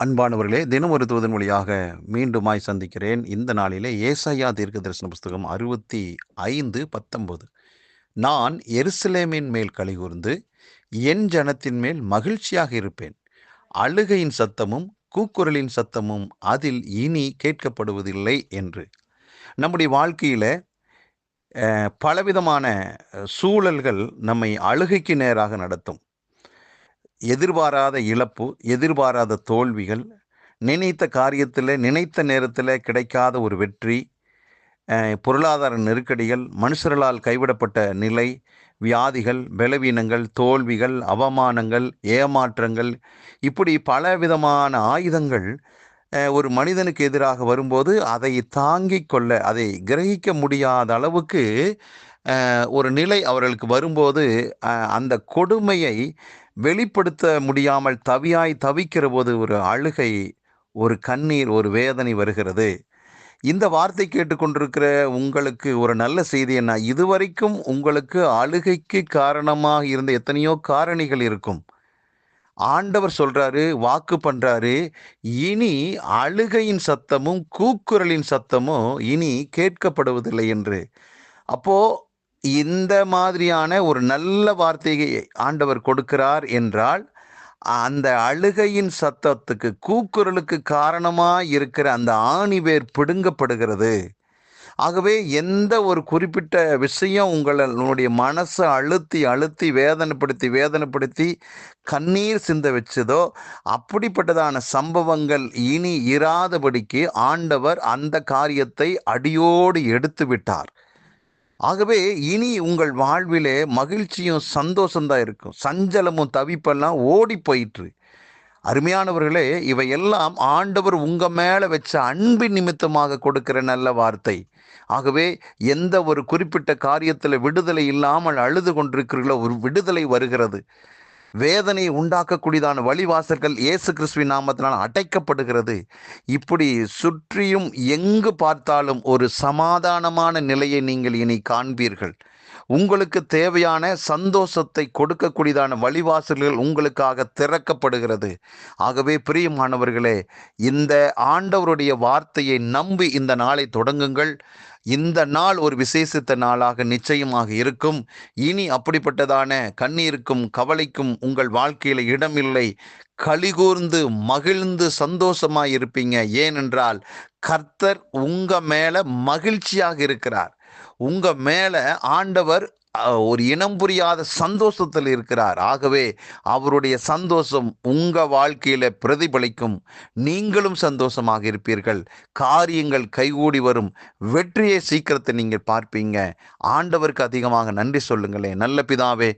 அன்பானவர்களே தினம் ஒரு தூதன் வழியாக மீண்டுமாய் சந்திக்கிறேன். இந்த நாளிலே ஏசையா தீர்க்க தரிசன புஸ்தகம் அறுபத்தி ஐந்து பத்தொன்பது. நான் எருசலேமின் மேல் கலிகூர்ந்து என் ஜனத்தின் மேல் மகிழ்ச்சியாக இருப்பேன். அழுகையின் சத்தமும் கூக்குரலின் சத்தமும் அதில் இனி கேட்கப்படுவதில்லை என்று. நம்முடைய வாழ்க்கையில் பலவிதமான சூழல்கள் நம்மை அழுகைக்கு நேராக நடத்தும். எதிர்பாராத இழப்பு எதிர்பாராத தோல்விகள் நினைத்த காரியத்தில் நினைத்த நேரத்தில் கிடைக்காத ஒரு வெற்றி பொருளாதார நெருக்கடிகள் மனுஷர்களால் கைவிடப்பட்ட நிலை வியாதிகள் பலவீனங்கள் தோல்விகள் அவமானங்கள் ஏமாற்றங்கள் இப்படி பலவிதமான ஆயுதங்கள் ஒரு மனிதனுக்கு எதிராக வரும்போது அதை தாங்கிக் கொள்ள அதை கிரகிக்க முடியாத அளவுக்கு ஒரு நிலை அவர்களுக்கு வரும்போது அந்த கொடுமையை வெளிப்படுத்த முடியாமல் தவியாய் தவிக்கிற போது ஒரு அழுகை ஒரு கண்ணீர் ஒரு வேதனை வருகிறது. இந்த வார்த்தை கேட்டுக்கொண்டிருக்கிற உங்களுக்கு ஒரு நல்ல செய்தி என்ன? இதுவரைக்கும் உங்களுக்கு அழுகைக்கு காரணமாக இருந்த எத்தனையோ காரணிகள் இருக்கும். ஆண்டவர் சொல்றாரு வாக்கு பண்றாரு. இனி அழுகையின் சத்தமும் கூக்குரலின் சத்தமும் இனி கேட்கப்படுவதில்லை என்று. அப்போ இந்த மாதிரியான ஒரு நல்ல வார்த்தையை ஆண்டவர் கொடுக்கிறார் என்றால் அந்த அழுகையின் சத்தத்துக்கு கூக்குரலுக்கு காரணமாக இருக்கிற அந்த ஆணிவேர் பிடுங்கப்படுகிறது. ஆகவே எந்த ஒரு குறிப்பிட்ட விஷயம் உங்களுடைய மனசை அழுத்தி அழுத்தி வேதனைப்படுத்தி வேதனைப்படுத்தி கண்ணீர் சிந்த வச்சதோ அப்படிப்பட்டதான சம்பவங்கள் இனி இராதபடிக்கு ஆண்டவர் அந்த காரியத்தை அடியோடு எடுத்து விட்டார் ஆகவே இனி உங்கள் வாழ்விலே மகிழ்ச்சியும் சந்தோஷம்தான் இருக்கும். சஞ்சலமும் தவிப்பெல்லாம் ஓடி போயிற்று. அருமையானவர்களே இவையெல்லாம் ஆண்டவர் உங்கள் மேலே வச்ச அன்பின் நிமித்தமாக கொடுக்கிற நல்ல வார்த்தை. ஆகவே எந்த ஒரு குறிப்பிட்ட காரியத்தில் விடுதலை இல்லாமல் அழுது கொண்டிருக்கிறீர்களோ ஒரு விடுதலை வருகிறது. வேதனை உண்டாக்கக்கூடியதான வழிவாசல்கள் இயேசு கிறிஸ்துவின் நாமத்தினால் அடைக்கப்படுகிறது. இப்படி சுற்றியும் எங்கு பார்த்தாலும் ஒரு சமாதானமான நிலையை நீங்கள் இனி காண்பீர்கள். உங்களுக்கு தேவையான சந்தோஷத்தை கொடுக்கக்கூடியதான வழிவாசல்கள் உங்களுக்காக திறக்கப்படுகிறது. ஆகவே பிரியமானவர்களே இந்த ஆண்டவருடைய வார்த்தையை நம்பி இந்த நாளை தொடங்குங்கள். இந்த நாள் ஒரு விசேஷித்த நாளாக நிச்சயமாக இருக்கும். இனி அப்படிப்பட்டதான கண்ணீருக்கும் கவலைக்கும் உங்கள் வாழ்க்கையில் இடமில்லை. கலிகூர்ந்து மகிழ்ந்து சந்தோஷமாக இருப்பீங்க. ஏனென்றால் கர்த்தர் உங்கள் மேலே மகிழ்ச்சியாக இருக்கிறார். உங்கள் மேலே ஆண்டவர் ஒரு இனம் புரியாத சந்தோஷத்தில் இருக்கிறார். ஆகவே அவருடைய சந்தோஷம் உங்கள் வாழ்க்கையில பிரதிபலிக்கும். நீங்களும் சந்தோஷமாக இருப்பீர்கள். காரியங்கள் கைகூடி வரும். வெற்றியை சீக்கிரத்தை நீங்கள் பார்ப்பீங்க. ஆண்டவருக்கு அதிகமாக நன்றி சொல்லுங்களேன் நல்ல பிதாவே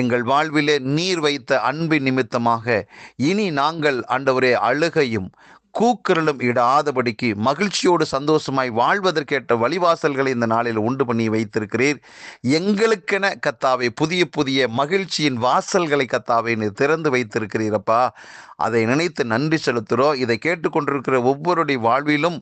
எங்கள் வாழ்விலே நீர் வைத்த அன்பின் நிமித்தமாக இனி நாங்கள் ஆண்டவரே அழுகையும் கூக்குரலும் இடாதபடிக்கு மகிழ்ச்சியோடு சந்தோஷமாய் வாழ்வதற்கேற்ற வழிவாசல்களை இந்த நாளில் உண்டு பண்ணி வைத்திருக்கிறீர். எங்களுக்கென கத்தாவை புதிய புதிய மகிழ்ச்சியின் வாசல்களை கத்தாவை திறந்து வைத்திருக்கிறீரப்பா. அதை நினைத்து நன்றி செலுத்துகிறோம். இதை கேட்டுக்கொண்டிருக்கிற ஒவ்வொருடைய வாழ்விலும்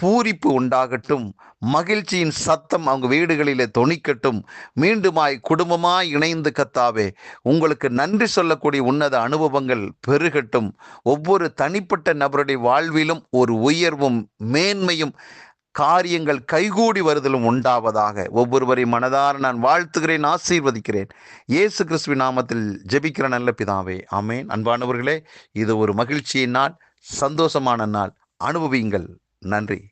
பூரிப்பு உண்டாகட்டும். மகிழ்ச்சியின் சத்தம் அவங்க வீடுகளிலே தொனிக்கட்டும். மீண்டுமாய் குடும்பமாய் இணைந்து கத்தாவே உங்களுக்கு நன்றி சொல்லக்கூடிய உன்னத அனுபவங்கள் பெருகட்டும். ஒவ்வொரு தனிப்பட்ட நபருடைய வாழ் வாழ்விலும் ஒரு உயர்வும் மேன்மையும் காரியங்கள் கைகூடி வருதலும் உண்டாவதாக. ஒவ்வொருவரை மனதார நான் வாழ்த்துகிறேன் ஆசீர்வதிக்கிறேன். இயேசு கிறிஸ்துவ நாமத்தில் ஜெபிக்கிற நல்ல பிதாவே ஆமேன். அன்பானவர்களே இது ஒரு மகிழ்ச்சியின் நாள் சந்தோஷமான நாள். அனுபவியுங்கள். நன்றி.